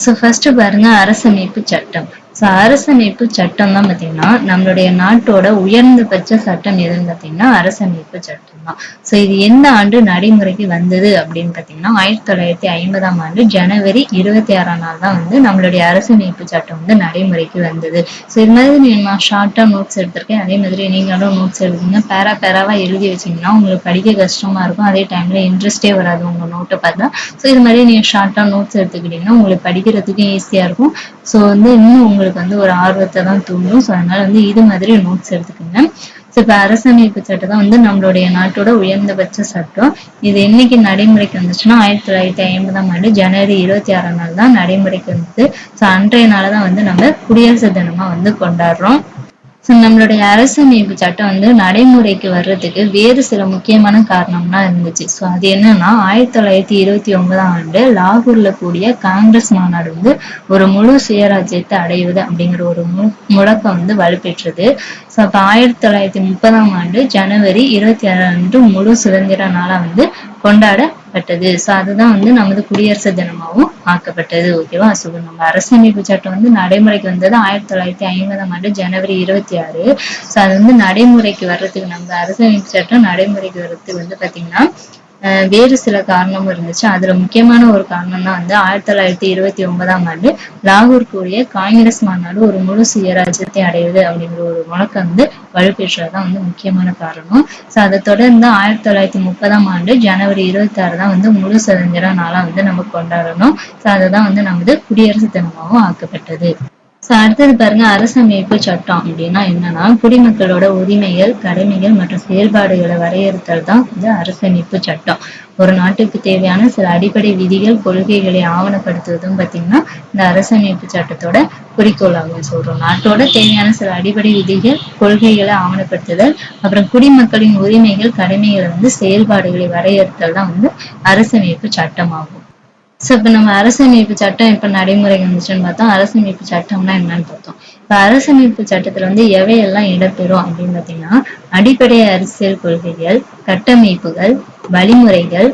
So first பாருங்க அரசமைப்பு சட்டம். ஸோ அரசமைப்பு சட்டம் தான் பார்த்தீங்கன்னா நம்மளுடைய நாட்டோட உயர்ந்தபட்ச சட்டம் எதுன்னு பார்த்தீங்கன்னா அரசமைப்பு சட்டம் தான். ஸோ இது எந்த ஆண்டு நடைமுறைக்கு வந்தது அப்படின்னு பார்த்தீங்கன்னா ஆயிரத்தி தொள்ளாயிரத்தி ஐம்பதாம் ஆண்டு ஜனவரி இருபத்தி ஆறாம் நாள் தான் வந்து நம்மளுடைய அரசமைப்பு சட்டம் வந்து நடைமுறைக்கு வந்தது. ஸோ இது மாதிரி நான் ஷார்ட்டாக நோட்ஸ் எடுத்திருக்கேன். அதே மாதிரி நீங்களும் நோட்ஸ் எடுத்தீங்கன்னா பேரா பேராவாக எழுதி வச்சீங்கன்னா உங்களுக்கு படிக்க கஷ்டமாக இருக்கும். அதே டைமில் இன்ட்ரெஸ்டே வராது உங்கள் நோட்டை பார்த்தா. ஸோ இது மாதிரி நீங்கள் ஷார்ட்டாக நோட்ஸ் எடுத்துக்கிட்டீங்கன்னா உங்களுக்கு படிக்கிறதுக்கும் ஈஸியாக இருக்கும். ஸோ வந்து இன்னும் உங்களுக்கு வந்து ஒரு ஆர்வத்தை தான் தூண்டும். ஸோ அதனால வந்து இது மாதிரி நோட்ஸ் எடுத்துக்கோங்க. ஸோ இப்போ அரசமைப்பு சட்டம் தான் வந்து நம்மளுடைய நாட்டோட உயர்ந்தபட்ச சட்டம். இது என்னைக்கு நடைமுறைக்கு வந்துச்சுன்னா ஆயிரத்தி தொள்ளாயிரத்தி ஐம்பதாம் ஆண்டு ஜனவரி இருபத்தி ஆறாம் நாள் தான் நடைமுறைக்கு வந்தது. ஸோ அன்றைய நாள் தான் வந்து நம்ம குடியரசு தினமா வந்து கொண்டாடுறோம். ஸோ நம்மளுடைய அரசமைப்பு சட்டம் வந்து நடைமுறைக்கு வர்றதுக்கு வேறு சில முக்கியமான காரணம்லாம் இருந்துச்சு. ஸோ அது என்னன்னா ஆயிரத்தி தொள்ளாயிரத்தி இருபத்தி ஒன்பதாம் ஆண்டு லாகூர்ல கூடிய காங்கிரஸ் மாநாடு வந்து ஒரு முழு சுயராஜ்யத்தை அடைவது அப்படிங்கிற ஒரு மு முழக்கம் வந்து வலுப்பெற்றது. அப்போ ஆயிரத்தி தொள்ளாயிரத்தி முப்பதாம் ஆண்டு ஜனவரி இருபத்தி ஆறாம் அன்று முழு சுதந்திர நாளா வந்து கொண்டாடப்பட்டது. ஸோ அதுதான் வந்து நமது குடியரசு தினமாகவும் ஆக்கப்பட்டது. ஓகேவா ஸோ நம்ம அரசமைப்பு சட்டம் வந்து நடைமுறைக்கு வந்தது ஆயிரத்தி தொள்ளாயிரத்தி ஐம்பதாம் ஆண்டு ஜனவரி இருபத்தி ஆறு. ஸோ அது வந்து நடைமுறைக்கு வர்றதுக்கு நம்ம அரசமைப்பு சட்டம் நடைமுறைக்கு வர்றதுக்கு வந்து பாத்தீங்கன்னா வேறு சில காரணமும் இருந்துச்சு. அதுல முக்கியமான ஒரு காரணம் தான் வந்து ஆயிரத்தி தொள்ளாயிரத்தி இருபத்தி ஒன்பதாம் ஆண்டு லாகூர் கூடிய காங்கிரஸ் மாநாடு ஒரு முழு சுயராஜ்யத்தை அடைவது அப்படிங்கிற ஒரு முழக்கம் வந்து வலுப்பெற்றதுதான் வந்து முக்கியமான காரணம். ஸோ அதை தொடர்ந்து ஆயிரத்தி தொள்ளாயிரத்தி முப்பதாம் ஆண்டு ஜனவரி இருபத்தி ஆறு தான் வந்து முழு சுதந்திர நாளா வந்து நம்ம கொண்டாடணும். ஸோ அதுதான் வந்து நமது குடியரசு தினமாகவும் ஆக்கப்பட்டது. ஸோ அடுத்தது பாருங்க அரசமைப்பு சட்டம் அப்படின்னா என்னன்னா குடிமக்களோட உரிமைகள் கடமைகள் மற்றும் செயல்பாடுகளை வரையறுத்தல் தான் வந்து அரசமைப்பு சட்டம். ஒரு நாட்டுக்கு தேவையான சில அடிப்படை விதிகள் கொள்கைகளை ஆவணப்படுத்துவதும் பார்த்தீங்கன்னா இந்த அரசமைப்பு சட்டத்தோட குறிக்கோள் ஆகும். சொல்றோம் நாட்டோட தேவையான சில அடிப்படை விதிகள் கொள்கைகளை ஆவணப்படுத்துதல் அப்புறம் குடிமக்களின் உரிமைகள் கடமைகளை வந்து செயல்பாடுகளை வரையறுத்தல் தான் வந்து அரசமைப்பு சட்டமாகும். ஸோ இப்போ நம்ம அரசமைப்பு சட்டம் இப்போ நடைமுறைக்கு வந்துச்சுன்னு பார்த்தோம் அரசமைப்பு சட்டம்னா என்னன்னு பார்த்தோம். இப்போ அரசமைப்பு சட்டத்தில் வந்து எவையெல்லாம் இடம்பெறும் அப்படின்னு பார்த்தீங்கன்னா அடிப்படை அரசியல் கொள்கைகள் கட்டமைப்புகள் வழிமுறைகள்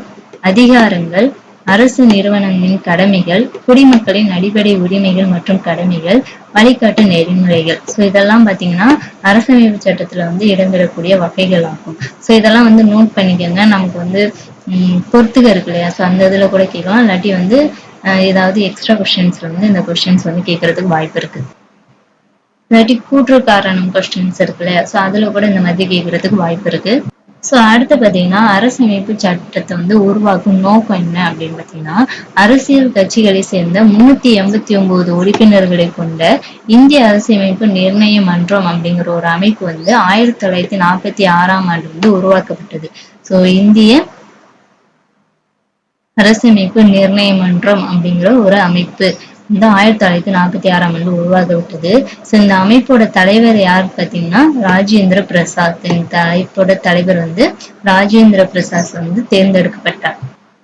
அதிகாரங்கள் அரசு நிறுவனங்களின் கடமைகள் குடிமக்களின் அடிப்படை உரிமைகள் மற்றும் கடமைகள் வழிகாட்டு நெறிமுறைகள். ஸோ இதெல்லாம் பார்த்தீங்கன்னா அரசமைப்பு சட்டத்துல வந்து இடம்பெறக்கூடிய வகைகள் ஆகும் ஸோ இதெல்லாம் வந்து நோட் பண்ணிக்கோங்க. நமக்கு வந்து பொறுத்துக இருக்கு இல்லையா? ஸோ அந்த இதில் கூட கேட்கலாம். இல்லாட்டி வந்து ஏதாவது எக்ஸ்ட்ரா கொஸ்டின்ஸ்ல வந்து இந்த கொஸ்டின்ஸ் வந்து கேட்கறதுக்கு வாய்ப்பு இருக்கு. இல்லாட்டி கூற்று காரணம் கொஸ்டின்ஸ் இருக்கு இல்லையா? ஸோ அதுல கூட இந்த மாதிரி கேட்கறதுக்கு வாய்ப்பு இருக்கு. ஸோ அடுத்து பார்த்தீங்கன்னா அரசமைப்பு சட்டத்தை வந்து உருவாக்கும் நோக்கம் என்ன அப்படின்னு பார்த்தீங்கன்னா அரசியல் கட்சிகளை சேர்ந்த முன்னூத்தி எண்பத்தி ஒன்பது உறுப்பினர்களை கொண்ட இந்திய அரசியமைப்பு நிர்ணய மன்றம் அப்படிங்கிற ஒரு அமைப்பு வந்து ஆயிரத்தி தொள்ளாயிரத்தி நாற்பத்தி ஆறாம் ஆண்டு வந்து உருவாக்கப்பட்டது. ஸோ இந்திய அரசமைப்பு நிர்ணய மன்றம் அப்படிங்கிற ஒரு அமைப்பு. இந்த ஆயிரத்தி தொள்ளாயிரத்தி நாற்பத்தி ஆறாம் ஆண்டு உருவாக விட்டது. ஸோ இந்த அமைப்போட தலைவர் யார் பார்த்தீங்கன்னா ராஜேந்திர பிரசாத் இந்த அமைப்போட தலைவர் வந்து ராஜேந்திர பிரசாத் வந்து தேர்ந்தெடுக்கப்பட்டார்.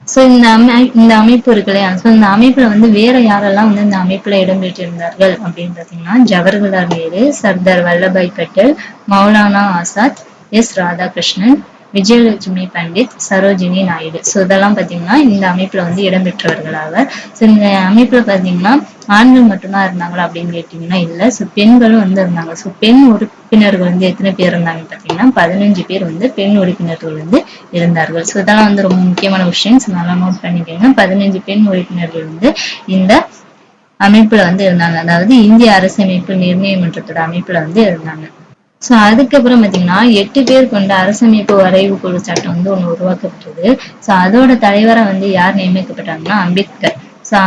ஸோ இந்த அமை இந்த அமைப்பு இருக்கு இல்லையா ஸோ இந்த அமைப்புல வந்து வேற யாரெல்லாம் வந்து இந்த அமைப்புல இடம்பெற்றிருந்தார்கள் அப்படின்னு பார்த்தீங்கன்னா ஜவஹர்லால் நேரு சர்தார் வல்லபாய் பட்டேல் மௌலானா ஆசாத் எஸ் ராதாகிருஷ்ணன் விஜயலட்சுமி பண்டித் சரோஜினி நாயுடு. ஸோ இதெல்லாம் பார்த்தீங்கன்னா இந்த அமைப்பில் வந்து இடம்பெற்றவர்களாக. ஸோ இந்த அமைப்பில் பார்த்தீங்கன்னா ஆண்கள் மட்டும்தான் இருந்தாங்களா அப்படின்னு கேட்டிங்கன்னா இல்லை. ஸோ பெண்களும் வந்து இருந்தாங்க. ஸோ பெண் உறுப்பினர்கள் வந்து எத்தனை பேர் இருந்தாங்க பார்த்தீங்கன்னா பதினஞ்சு பேர் வந்து பெண் உறுப்பினர்கள் வந்து இருந்தார்கள். ஸோ இதெல்லாம் வந்து ரொம்ப முக்கியமான விஷயம். ஸோ நல்லா நோட் பண்ணிக்கோங்க. பதினஞ்சு பெண் உறுப்பினர்கள் வந்து இந்த அமைப்புல வந்து இருந்தாங்க. அதாவது இந்திய அரசமைப்பு நிர்ணய மன்றத்தோட அமைப்புல வந்து இருந்தாங்க. ஸோ அதுக்கப்புறம் பார்த்தீங்கன்னா எட்டு பேர் கொண்ட அரசமைப்பு வரைவு குழு சட்டம் வந்து ஒன்று உருவாக்கப்பட்டது. ஸோ அதோட தலைவராக வந்து யார் நியமிக்கப்பட்டாங்கன்னா அம்பேத்கர். ஸோ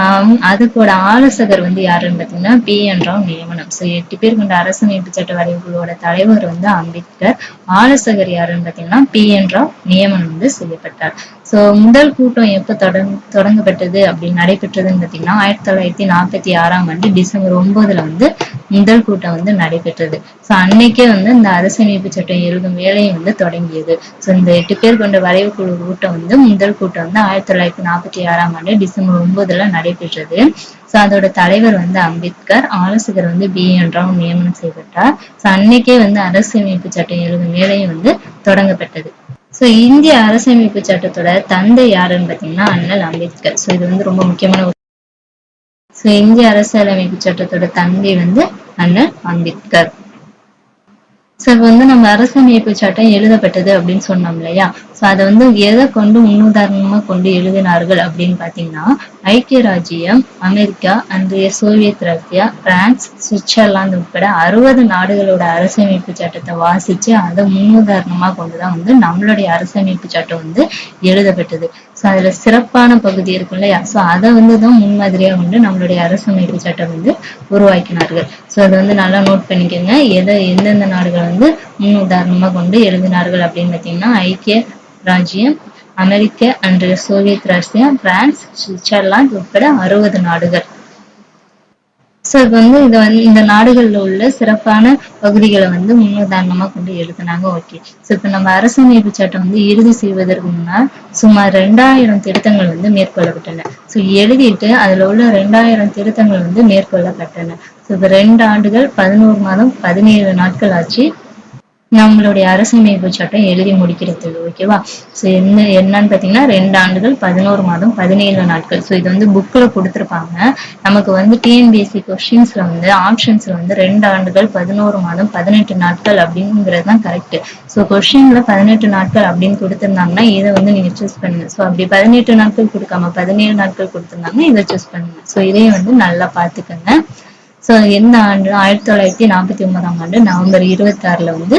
அதுக்கோட ஆலோசகர் வந்து யாருன்னு பார்த்தீங்கன்னா பி. என். ராவ் நியமனம். ஸோ எட்டு பேர் கொண்ட அரசமைப்பு சட்ட வரைவுகளோட தலைவர் வந்து அம்பேத்கர். ஆலோசகர் யாருன்னு பார்த்தீங்கன்னா பி என் ராவ் நியமனம் வந்து செய்யப்பட்டார். ஸோ முதல் கூட்டம் எப்போ தொடங் தொடங்கப்பட்டது அப்படின்னு நடைபெற்றதுன்னு பார்த்தீங்கன்னா ஆயிரத்தி தொள்ளாயிரத்தி நாற்பத்தி ஆறாம் ஆண்டு டிசம்பர் ஒன்பதுல வந்து முதல் கூட்டம் வந்து நடைபெற்றது. ஸோ அன்னைக்கே வந்து இந்த அரசமைப்பு சட்டம் எழுதும் வேலையை வந்து தொடங்கியது. ஸோ இந்த எட்டு பேர் கொண்ட வரைவு குழு கூட்டம் வந்து முதல் கூட்டம் வந்து ஆயிரத்தி தொள்ளாயிரத்தி நாற்பத்தி ஆறாம் ஆண்டு டிசம்பர் ஒன்பதுல நடைபெற்றது. ஸோ அதோட தலைவர் வந்து அம்பேத்கர். ஆலோசகர் வந்து பி. என். ராவ் நியமனம் செய்யப்பட்டார். ஸோ அன்னைக்கே வந்து அரசியமைப்பு சட்டம் எழுதும் வேலையும் வந்து தொடங்கப்பட்டது. ஸோ இந்திய அரசமைப்பு சட்டத்தோட தந்தை யாருன்னு பார்த்தீங்கன்னா அண்ணல் அம்பேத்கர். ஸோ இது வந்து ரொம்ப முக்கியமான ஒரு ஸோ இந்திய அரசியலமைப்பு சட்டத்தோட தந்தை வந்து அண்ணல் அம்பேத்கர். சோ வந்து நம்ம அரசமைப்பு சட்டம் எழுதப்பட்டது அப்படின்னு சொன்னோம் இல்லையா? சோ அதை வந்து எதை கொண்டு முன்னுதாரணமா கொண்டு எழுதினார்கள் அப்படின்னு பாத்தீங்கன்னா ஐக்கிய ராஜ்யம் அமெரிக்கா அன்றைய சோவியத் ரஷ்யா பிரான்ஸ் சுவிட்சர்லாந்து உட்பட அறுபது நாடுகளோட அரசமைப்பு சட்டத்தை வாசிச்சு அதை முன்னுதாரணமா கொண்டுதான் வந்து நம்மளுடைய அரசமைப்பு சட்டம் வந்து எழுதப்பட்டது. ஸோ அதில் சிறப்பான பகுதி இருக்கும் இல்லையா? ஸோ அதை வந்து தான் முன்மாதிரியாக கொண்டு நம்மளுடைய அரசமைப்பு சட்டம் வந்து உருவாக்கினார்கள். ஸோ அதை வந்து நல்லா நோட் பண்ணிக்கோங்க. எதை எந்தெந்த நாடுகள் வந்து முன் உதாரணமாக கொண்டு எழுதினார்கள் அப்படின்னு பார்த்தீங்கன்னா ஐக்கிய ராஜ்யம் அமெரிக்க அன்றைய சோவியத் ரஷ்யா பிரான்ஸ் சுவிட்சர்லாந்து உட்பட அறுபது நாடுகள். சோ வந்து இது வந்து இந்த நாடுகள்ல உள்ள சிறப்பான பகுதிகளை வந்து முன்னுதாரணமா கொண்டு எழுதினாங்க. ஓகே. சோ இப்ப நம்ம அரசமைப்பு சட்டம் வந்து இறுதி செய்வதற்கு முன்னால் சுமார் ரெண்டாயிரம் திருத்தங்கள் வந்து மேற்கொள்ளப்பட்டன. சோ எழுதிட்டு அதுல உள்ள ரெண்டாயிரம் திருத்தங்கள் வந்து மேற்கொள்ளப்பட்டன. சோ இப்ப ரெண்டு ஆண்டுகள் பதினோரு மாதம் பதினேழு நாட்கள் ஆச்சு. நம்மளுடைய அரசமைப்பு சட்டம் எழுதி முடிக்கிறது ஓகேவா சோ என்ன என்னன்னு பாத்தீங்கன்னா ரெண்டு ஆண்டுகள் பதினோரு மாதம் பதினேழு நாட்கள். சோ இது வந்து புக்ல கொடுத்துருப்பாங்க. நமக்கு வந்து டிஎன்பிஎஸ்சி கொஸ்டின்ஸ்ல வந்து ஆப்ஷன்ஸ்ல வந்து ரெண்டு ஆண்டுகள் பதினோரு மாதம் பதினெட்டு நாட்கள் அப்படிங்கிறது தான் கரெக்ட் சோ கொஸ்டின்ல பதினெட்டு நாட்கள் அப்படின்னு கொடுத்திருந்தாங்கன்னா இதை வந்து நீங்க சூஸ் பண்ணுங்க. சோ அப்படி பதினெட்டு நாட்கள் கொடுக்காம பதினேழு நாட்கள் கொடுத்திருந்தாங்கன்னா இதை சூஸ் பண்ணுங்க. சோ இதையும் வந்து நல்லா பாத்துக்கோங்க சோ எந்த ஆண்டு? ஆயிரத்தி தொள்ளாயிரத்தி நாற்பத்தி ஒன்பதாம் ஆண்டு நவம்பர் இருபத்தி ஆறுல வந்து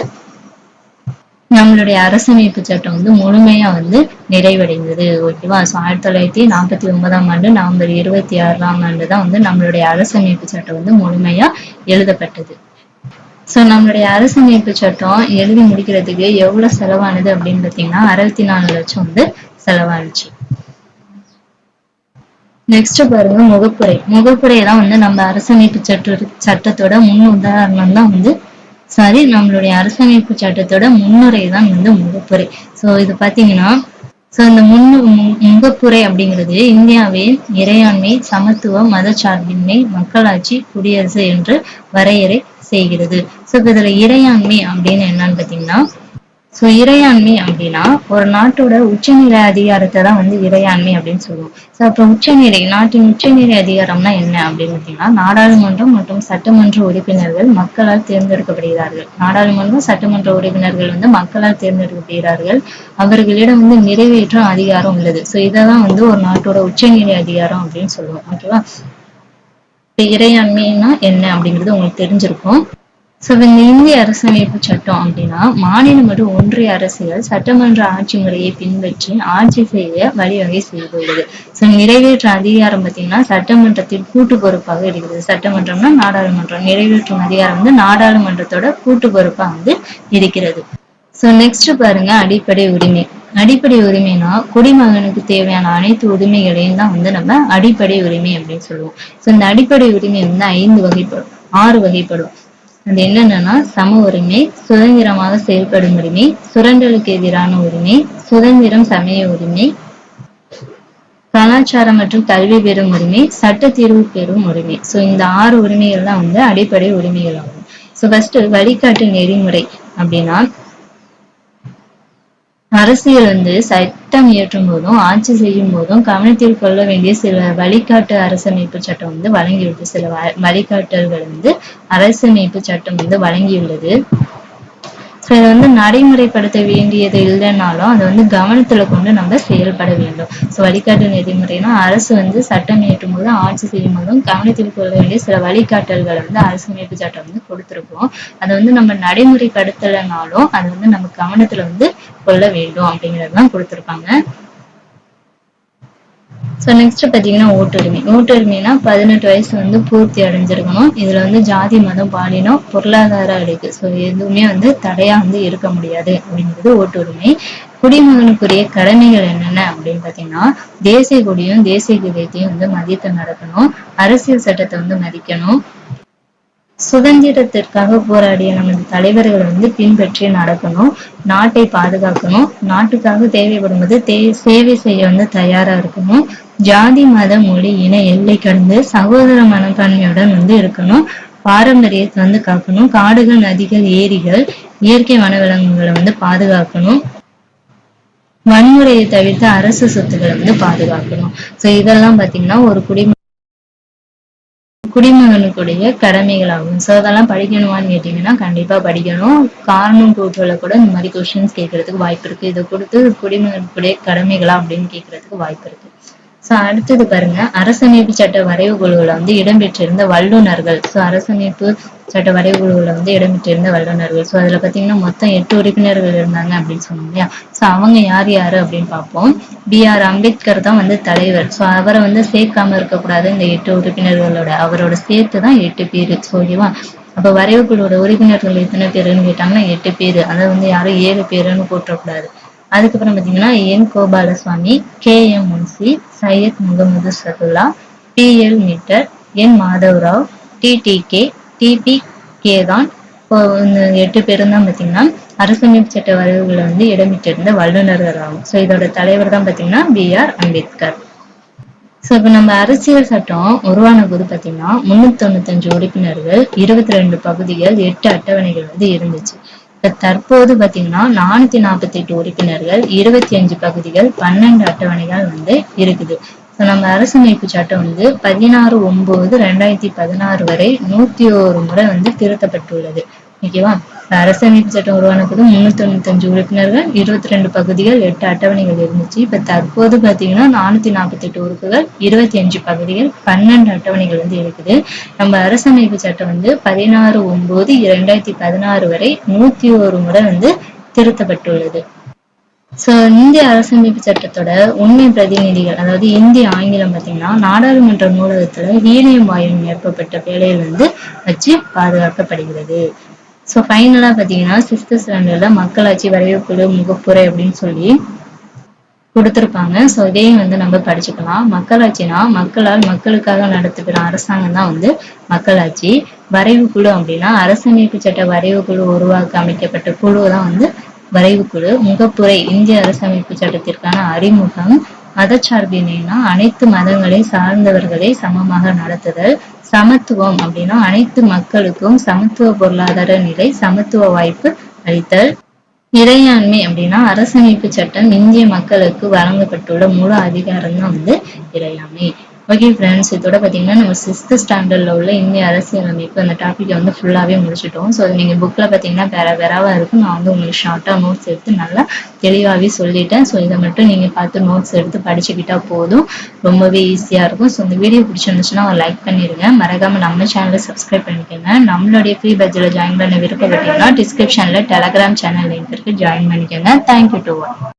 நம்மளுடைய அரசமைப்பு சட்டம் வந்து முழுமையா வந்து நிறைவடைந்தது ஓகேவா? சோ ஆயிரத்தி தொள்ளாயிரத்தி நாற்பத்தி ஒன்பதாம் ஆண்டு நவம்பர் இருபத்தி ஆறாம் ஆண்டு தான் வந்து நம்மளுடைய அரசமைப்பு சட்டம் வந்து முழுமையா எழுதப்பட்டது. சோ நம்மளுடைய அரசமைப்பு சட்டம் எழுதி முடிக்கிறதுக்கு எவ்வளவு செலவானது அப்படின்னு பார்த்தீங்கன்னா அறுபத்தி நாலு லட்சம் வந்து செலவானுச்சு நெக்ஸ்ட் பாருங்க முகப்புரை. முகப்புரை தான் வந்து நம்ம அரசமைப்பு சட்ட சட்டத்தோட முன் உதாரணம் தான் வந்து சாரி நம்மளுடைய அரசமைப்பு சட்டத்தோட முன்னுரை தான் வந்து முகப்புரை. சோ இது பாத்தீங்கன்னா சோ இந்த முன்னு முகப்புரை அப்படிங்கிறது இந்தியாவின் இறையாண்மை சமத்துவம் மதச்சார்பின்மை மக்களாட்சி குடியரசு என்று வரையறை செய்கிறது. சோ இதுல இறையாண்மை அப்படின்னு என்னன்னு பாத்தீங்கன்னா ஸோ இறையாண்மை அப்படின்னா ஒரு நாட்டோட உச்சநிலை அதிகாரத்தை தான் வந்து இறையாண்மை அப்படின்னு சொல்லுவோம். ஸோ அப்போ உச்சநிலை நாட்டின் உச்சநிலை அதிகாரம்னா என்ன அப்படின்னு பார்த்தீங்கன்னா நாடாளுமன்றம் மற்றும் சட்டமன்ற உறுப்பினர்கள் மக்களால் தேர்ந்தெடுக்கப்படுகிறார்கள். நாடாளுமன்றம் சட்டமன்ற உறுப்பினர்கள் வந்து மக்களால் தேர்ந்தெடுக்கப்படுகிறார்கள். அவர்களிடம் வந்து நிறைவேற்றும் அதிகாரம் உள்ளது. ஸோ இதை தான் வந்து ஒரு நாட்டோட உச்சநிலை அதிகாரம் அப்படின்னு சொல்லுவோம். ஓகேவா இறையாண்மைன்னா என்ன அப்படிங்கிறது உங்களுக்கு தெரிஞ்சிருக்கும். சோ இந்த இந்திய அரசமைப்பு சட்டம் அப்படின்னா மாநில மற்றும் ஒன்றிய அரசுகள் சட்டமன்ற ஆட்சி முறையை பின்பற்றி ஆட்சி செய்ய வழிவகை செய்துள்ளது. சோ நிறைவேற்று அதிகாரம் பார்த்தீங்கன்னா சட்டமன்றத்தின் கூட்டு பொறுப்பாக இருக்கிறது. சட்டமன்றம்னா நாடாளுமன்றம். நிறைவேற்றும் அதிகாரம் வந்து நாடாளுமன்றத்தோட கூட்டு பொறுப்பா வந்து இருக்கிறது. சோ நெக்ஸ்ட் பாருங்க அடிப்படை உரிமை. அடிப்படை உரிமைனா குடிமகனுக்கு தேவையான அனைத்து உரிமைகளையும் தான் வந்து நம்ம அடிப்படை உரிமை அப்படின்னு சொல்லுவோம். சோ இந்த அடிப்படை உரிமை வந்து ஐந்து வகைப்படும். ஆறு வகைப்படும். அது என்னென்னா சம உரிமை சுதந்திரமாக செயல்படும் உரிமை சுரண்டலுக்கு எதிரான உரிமை சுதந்திரம் சமய உரிமை கலாச்சாரம் மற்றும் கல்வி பெறும் உரிமை சட்ட தீர்வு பெறும் உரிமை. சோ இந்த ஆறு உரிமைகள் தான் வந்து அடிப்படை உரிமைகள் ஆகும். ஸோ ஃபர்ஸ்ட் வழிகாட்டு நெறிமுறை அப்படின்னா அரசியல் வந்து சட்டம் இயற்றும் போதும் ஆட்சி செய்யும் போதும் கவனத்தில் கொள்ள வேண்டிய சில வழிகாட்டு அரசமைப்பு சட்டம் வந்து வழங்கியுள்ளது. சில வழிகாட்டல்கள் வந்து அரசமைப்பு சட்டம் வந்து வழங்கியுள்ளது. ஸோ இதை வந்து நடைமுறைப்படுத்த வேண்டியது இல்லைன்னாலும் அதை வந்து கவனத்துல கொண்டு நம்ம செயல்பட வேண்டும். ஸோ வழிகாட்டு நெறிமுறைனா அரசு வந்து சட்டம் இயற்றும் போது ஆட்சி செய்யும் போதும் கவனத்தில் கொள்ள வேண்டிய சில வழிகாட்டல்களை வந்து அரசமைப்பு சட்டம் வந்து கொடுத்துருக்கோம். அதை வந்து நம்ம நடைமுறைப்படுத்தலைனாலும் அதை வந்து நம்ம கவனத்துல வந்து கொள்ள வேண்டும் அப்படிங்கறதுதான் கொடுத்துருப்பாங்க. ஸோ நெக்ஸ்ட் பார்த்தீங்கன்னா ஓட்டுரிமை. ஓட்டுரிமைனா பதினெட்டு வயசு வந்து பூர்த்தி அடைஞ்சிருக்கணும். இதுல வந்து ஜாதி மதம் பாலினம் பொருளாதார அடுக்கு ஸோ எதுவுமே வந்து தடையா வந்து இருக்க முடியாது அப்படிங்கிறது ஓட்டுரிமை. குடிமகனுக்குரிய கடமைகள் என்னென்ன அப்படின்னு பாத்தீங்கன்னா தேசிய கொடியும் தேசிய கீதத்தையும் வந்து மதித்து நடக்கணும். அரசியல் சட்டத்தை வந்து மதிக்கணும். சுதந்திரத்திற்காக போராடிய நமது தலைவர்களை வந்து பின்பற்றி நடக்கணும் நாட்டை பாதுகாக்கணும் நாட்டுக்காக தேவைப்படும்போது தே சேவை செய்ய வந்து தயாரா இருக்கணும். ஜாதி மத மொழி இன எல்லை கடந்து சகோதர மனப்பான்மையுடன் வந்து இருக்கணும். பாரம்பரியத்தை வந்து காக்கணும். காடுகள் நதிகள் ஏரிகள் இயற்கை வனவிலங்குகளை வந்து பாதுகாக்கணும். வன்முறையை தவிர்த்து அரசு சொத்துக்களை வந்து பாதுகாக்கணும். சோ இதெல்லாம் பாத்தீங்கன்னா ஒரு குடிம குடிமகனுக்குடைய கடமைகளாகும். ஸோ அதெல்லாம் படிக்கணுமான்னு கேட்டிங்கன்னா கண்டிப்பாக படிக்கணும். காரணம் கூற்றுல கூட இந்த மாதிரி கொஷின்ஸ் கேட்கறதுக்கு வாய்ப்பு இருக்குது இதை கொடுத்து குடிமகனுக்குடைய கடமைகளா அப்படின்னு கேட்கறதுக்கு வாய்ப்பு இருக்கு. சோ அடுத்தது பாருங்க. அரசமைப்பு சட்ட வரைவு குழுவுல வந்து இடம்பெற்றிருந்த வல்லுநர்கள். சோ அரசமைப்பு சட்ட வரைவு குழுவுல வந்து இடம்பெற்றிருந்த வல்லுநர்கள். சோ அதுல பாத்தீங்கன்னா மொத்தம் எட்டு உறுப்பினர்கள் இருந்தாங்க அப்படின்னு சொன்னோம் இல்லையா? சோ அவங்க யார் யாரு அப்படின்னு பார்ப்போம். பி ஆர் அம்பேத்கர் தான் வந்து தலைவர். சோ அவரை வந்து சேர்க்காம இருக்கக்கூடாது இந்த எட்டு உறுப்பினர்களோட. அவரோட சேர்த்து தான் எட்டு பேர். ஸோ ஓகேவா? அப்ப வரைவு குழுவோட உறுப்பினர்கள் எத்தனை பேருன்னு கேட்டாங்கன்னா எட்டு பேர். அதை வந்து யாரும் ஏழு பேருன்னு போட்டக்கூடாது அதுக்கப்புறம் பார்த்தீங்கன்னா N Gopalaswami K. M. Munshi Syed Mohammad Saadulla B. L. Mitter N Madhavrao TTK DP Khaitan இப்போ எட்டு பேரும் தான் பார்த்தீங்கன்னா அரசமைப்பு சட்ட வரைவுகளை வந்து இடம்பெற்றிருந்த வல்லுநர்கள் ஆகும். ஸோ இதோட தலைவர் தான் பார்த்தீங்கன்னா பி. ஆர். அம்பேத்கர். ஸோ இப்போ நம்ம அரசியல் சட்டம் உருவான போது பார்த்தீங்கன்னா முன்னூத்தி தொண்ணூத்தஞ்சு உறுப்பினர்கள் இருபத்தி ரெண்டு பகுதிகள் எட்டு அட்டவணைகள் வந்து இருந்துச்சு. தற்போது பார்த்தீங்கன்னா நானூத்தி நாற்பத்தி எட்டு உறுப்பினர்கள் இருபத்தி அஞ்சு பகுதிகள் பன்னெண்டு அட்டவணைகள் வந்து இருக்குது. ஸோ நம்ம அரசமைப்பு சட்டம் வந்து பதினாறு ஒன்பது ரெண்டாயிரத்தி பதினாறு வரை நூத்தி ஒரு முறை வந்து திருத்தப்பட்டுள்ளது. ஓகேவா அரசமைப்பு சட்டம் உருவான முன்னூத்தி தொண்ணூத்தி அஞ்சு உறுப்பினர்கள் இருபத்தி ரெண்டு பகுதிகள் எட்டு அட்டவணைகள் இருந்துச்சு. இப்ப தற்போது பாத்தீங்கன்னா நானூத்தி நாற்பத்தி எட்டு உறுப்புகள் இருபத்தி அஞ்சு பகுதிகள் பன்னெண்டு அட்டவணைகள் வந்து இருக்குது. நம்ம அரசமைப்பு சட்டம் வந்து பதினாறு ஒன்பது இரண்டாயிரத்தி பதினாறு வரை நூத்தி ஒரு முறை வந்து திருத்தப்பட்டுள்ளது. சோ இந்திய அரசமைப்பு சட்டத்தோட உண்மை பிரதிநிதிகள் அதாவது இந்திய ஆங்கிலம் பாத்தீங்கன்னா நாடாளுமன்ற நூலகத்துல ஹீலியம் வாயு நிரப்பப்பட்ட வேலையில் வந்து வச்சு பாதுகாக்கப்படுகிறது. ஸோ ஃபைனலாக பார்த்தீங்கன்னா சிக்ஸ்த் ஸ்டாண்டர்டில் மக்களாட்சி வரைவுக்குழு முகப்புரை அப்படின்னு சொல்லி கொடுத்துருப்பாங்க. ஸோ இதையும் வந்து நம்ம படிச்சுக்கலாம். மக்களாட்சினா மக்களால் மக்களுக்காக நடத்துகிற அரசாங்கம் தான் வந்து மக்களாட்சி. வரைவு குழு அப்படின்னா அரசமைப்பு சட்ட வரைவு குழு உருவாக்க அமைக்கப்பட்ட குழு தான் வந்து வரைவு குழு முகப்புரை இந்திய அரசமைப்பு சட்டத்திற்கான அறிமுகம். மதச்சார்பினைனா அனைத்து மதங்களை சார்ந்தவர்களை சமமாக நடத்துதல். சமத்துவம் அப்படின்னா அனைத்து மக்களுக்கும் சமத்துவ பொருளாதார நிலை சமத்துவ வாய்ப்பு அளித்தல். இறையாண்மை அப்படின்னா அரசமைப்பு சட்டம் இந்திய மக்களுக்கு வழங்கப்பட்டுள்ள முழு அதிகாரம் தான் வந்து இறையாண்மை. ஓகே ஃப்ரெண்ட்ஸ் இதோட பார்த்தீங்கன்னா நம்ம சிக்ஸ்த் ஸ்டாண்டர்டில் உள்ள இந்திய அரசியல் அமைப்பு அந்த டாப்பிக்கை வந்து ஃபுல்லாகவே முடிச்சிட்டோம். ஸோ அது நீங்கள் புக்கில் பார்த்தீங்கன்னா வேற வேறாவாக இருக்கும். நான் வந்து உங்களுக்கு ஷார்ட்டாக நோட்ஸ் எடுத்து நல்லா தெளிவாகவே சொல்லிட்டேன். ஸோ இதை மட்டும் நீங்கள் பார்த்து நோட்ஸ் எடுத்து படிச்சுக்கிட்டா போதும். ரொம்பவே ஈஸியாக இருக்கும். ஸோ இந்த வீடியோ பிடிச்சிருந்துச்சுன்னா லைக் பண்ணிடுங்க மறக்காமல் நம்ம சேனலை சப்ஸ்கிரைப் பண்ணிக்கோங்க. நம்மளுடைய ஃப்ரீ பட்ஜெட்டில் ஜாயின் பண்ண விருப்பப்பட்டீங்கன்னா டிஸ்கிரிப்ஷனில் டெலகிராம் சேனல் லிங்க் இருக்குது ஜாயின் பண்ணிக்கோங்க. Thank you to one